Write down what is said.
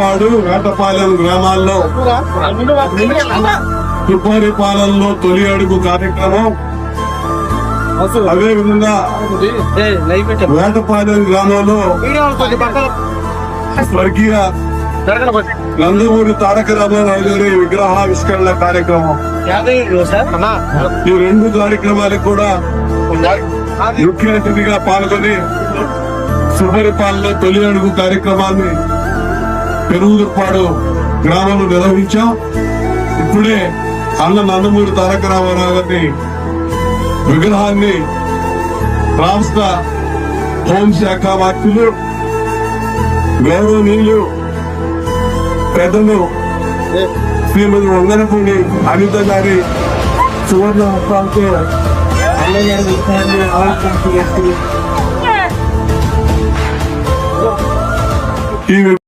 పెనుగురుపాడు వేటపాలెం గ్రామాల్లో. తుపారిపాలెంలో తొలి అడుగు కార్యక్రమం. అదే విధంగా వేటపాలెం గ్రామంలో స్వర్గీయ నందమూరి తారక రామారావు గారి విగ్రహావిష్కరణ కార్యక్రమం. ఈ రెండు కార్యక్రమాలకు కూడా ముఖ్య అతిథిగా పాల్గొని సుపరిపాలన తొలి అడుగు కార్యక్రమాన్ని పెరుగుదుర్పాడు గ్రామంలో నిర్వహించాం. ఇప్పుడే అన్న నందమూరి తారక రామారావు గారి విగ్రహాన్ని రాష్ట్ర హోంశాఖ మంత్రులు గౌరవనీయులు పెద్దలు శ్రీమతి వంగనపూడి అనిత గారి సువర్ణ హస్తాలతో అన్నగారి విగ్రహాన్ని ఆవిష్కరించినట్టు ఈ